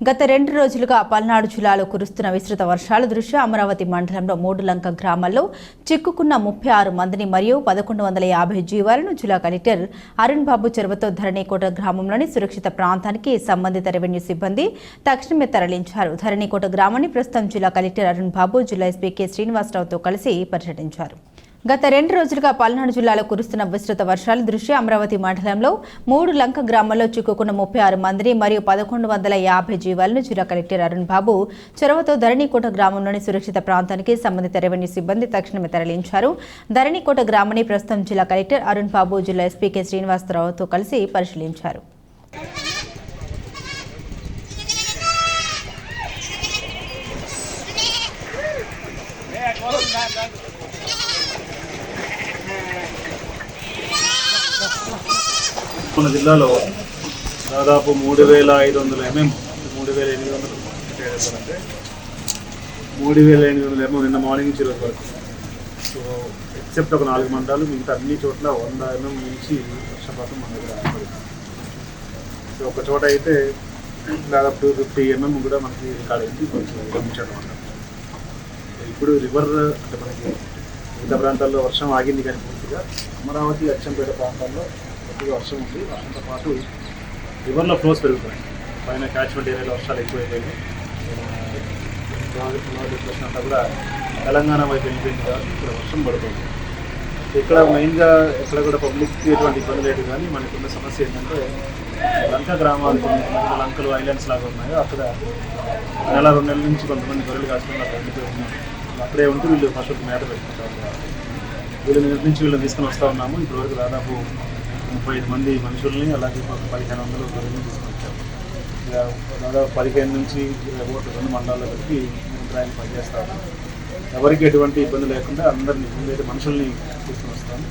గత రెండు రోజులుగా పల్నాడు జిల్లాలో కురుస్తున్న విస్తృత వర్షాల దృష్ట్యా అమరావతి మండలంలో మూడు లంక గ్రామాల్లో చిక్కుకున్న ముప్పై ఆరు మందిని మరియు పదకొండు వందల యాభై జీవాలను జిల్లా కలెక్టర్ అరుణ్ బాబు చెరువతో ధరణికోట గ్రామంలోని సురక్షిత ప్రాంతానికి సంబంధిత రెవెన్యూ సిబ్బంది తక్షణమే తరలించారు. ధరణికోట గ్రామాన్ని ప్రస్తుతం జిల్లా కలెక్టర్ అరుణ్ బాబు జిల్లా ఎస్పీ కె శ్రీనివాసరావుతో కలిసి పర్యటించారు. గత రెండు రోజులుగా పల్నాడు జిల్లాలో కురుస్తున్న విస్తృత వర్షాల దృష్ట్యా అమరావతి మండలంలో మూడు లంక గ్రామాల్లో చిక్కుకున్న ముప్పై ఆరు మందిని మరియు పదకొండు వందల యాభై జీవాలను జిల్లా కలెక్టర్ అరుణ్ బాబు. చొరవతో ధరణికోట గ్రామంలోని సురక్షిత ప్రాంతానికి సంబంధిత రెవెన్యూ సిబ్బంది తక్షణమే తరలించారు. ధరణికోట గ్రామాన్ని ప్రస్తుతం జిల్లా కలెక్టర్ అరుణ్ బాబు జిల్లా ఎస్పీ కె శ్రీనివాసరావుతో కలిసి పరిశీలించారు. మన జిల్లాలో దాదాపు మూడు వేల ఐదు వందల ఎంఎం మూడు వేల ఎనిమిది వందలు అంటే మూడు వేల ఎనిమిది వందల ఎంఎం నిన్న మార్నింగ్ నుంచి ఈరోజు వరకు. సో ఎక్సెప్ట్ ఒక నాలుగు మండలాలు మిగతా అన్ని చోట్ల వంద ఎంఎం నుంచి వర్షపాతం మన దగ్గర సో ఒక చోట అయితే దాదాపు టూ ఫిఫ్టీ ఎంఎం కూడా మనకి రికార్డ్ అయింది కొంచెం గమనించడం వల్ల ఇప్పుడు రివర్ అంటే మనకి మిగతా ప్రాంతాల్లో వర్షం ఆగింది కానీ పూర్తిగా అమరావతి అచ్చంపేట ప్రాంతాల్లో కొద్దిగా వర్షం ఉంది వర్షంతో పాటు రివర్లో ఫ్లోస్ పెరుగుతున్నాయి పైన క్యాచ్మెంట్ ఏరియాలో వర్షాలు ఎక్కువైపోయాయి డిప్రెషన్ అంతా కూడా తెలంగాణ వైపు వెళ్ళిపోయింది కాబట్టి ఇక్కడ వర్షం పడుతుంది ఇక్కడ మెయిన్గా ఎక్కడ కూడా పబ్లిక్కి ఎటువంటి ఇబ్బంది లేదు కానీ మనకున్న సమస్య ఏంటంటే లంక గ్రామాలు లంకలు ఐలాండ్స్ లాగా ఉన్నాయో అక్కడ నెల రెండు నెలల నుంచి కొంతమంది గొర్రెలు కాసుకుని అక్కడ అక్కడే ఉంటూ వీళ్ళు పశువులకు మేత పెట్టుకుంటారు వీళ్ళు నుంచి వీళ్ళని తీసుకొని వస్తూ ఉన్నాము ఇప్పటివరకు దాదాపు ముప్పై ఐదు మంది మనుషుల్ని అలాగే ఒక పదిహేను వందలు గొర్రెల్ని తీసుకొని వచ్చాము ఇక దాదాపు పదిహేను నుంచి ఇరవై రెండు మండలాల్లో కలిపి డ్రాయింగ్ పనిచేస్తాము ఎవరికి ఎటువంటి ఇబ్బంది లేకుండా అందరినీ ముందైతే మనుషుల్ని తీసుకొని వస్తాము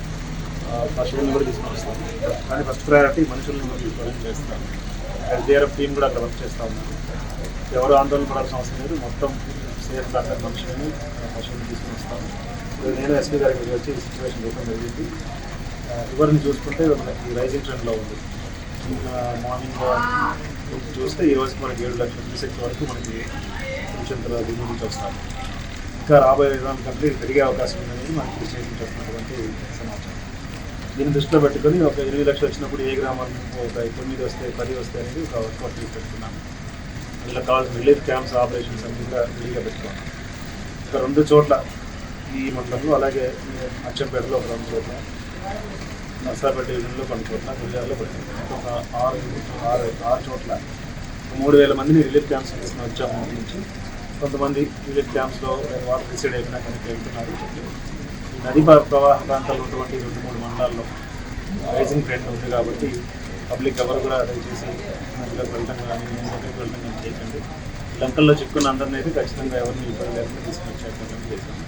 పశువులను పశువుల్ని కూడా తీసుకొని వస్తాము కానీ ఫస్ట్ ప్రయారిటీ మనుషుల్ని కూడా తీసుకొని చేస్తాము ఎస్డిఆర్ఎఫ్ టీం కూడా అక్కడ వర్క్ చేస్తూ ఉన్నారు ఎవరు ఆందోళన పడాల్సిన అవసరం లేదు. మొత్తం సేఫ్ డాక్టర్ మనుషుల్ని పశువుల్ని తీసుకొని వస్తాము నేను ఎస్పీ గారికి వచ్చి సిచ్యువేషన్ రూపం జరిగింది. ఎవరిని చూసుకుంటే మనకి రైజింగ్ ట్రెండ్లో ఉంది. మార్నింగ్ చూస్తే ఈ రోజు మనకి ఏడు లక్షల క్యూసెక్స్ వరకు మనకి పురుషంతల దిగుబడి నుంచి వస్తాము ఇంకా రాబోయే విధానం కంటే పెరిగే అవకాశం ఉందని మనకి స్టేట్ చేస్తున్నటువంటి సమాచారం. దీన్ని దృష్టిలో పెట్టుకొని ఒక ఎనిమిది లక్షలు వచ్చినప్పుడు ఏ గ్రామాలు ఒక తొమ్మిది వస్తే పది వస్తాయి అనేది ఒక వర్క్ చేసి పెట్టుకున్నాము ఇలా కావాల్సిన రిలీఫ్ క్యాంప్స్ ఆపరేషన్స్ అన్ని కూడా రెడీగా పెట్టుకున్నాం. ఇంకా రెండు చోట్ల ఈ మండలంలో అలాగే అచ్చంపేటలో ఒక రెండు చోట్ల. నర్సాపేట డివిజన్లో కొన్ని చోట్ల గుజరాత్లో ఒక ఆరు ఆరు ఆరు చోట్ల మూడు వేల మందిని రిలీఫ్ క్యాంప్స్ తీసుకుని వచ్చాము నుంచి కొంతమంది రిలీఫ్ క్యాంప్స్లో వాటర్ డిసైడ్ అయిపోయినా కనుక వెళ్తున్నారు నది ప్రవాహ ప్రాంతాల్లో ఉన్నటువంటి రెండు మూడు మండలాల్లో రైజింగ్ ట్రెండ్ ఉంది కాబట్టి పబ్లిక్ ఎవరు కూడా దయచేసి నదిలోకి వెళ్ళడం కానీ దగ్గరికి వెళ్ళడం కానీ చేయకండి. లంకల్లో చిక్కున్న అందరినీ అయితే ఖచ్చితంగా ఎవరిని ఇబ్బంది లేకుండా తీసుకొచ్చారు చేశాను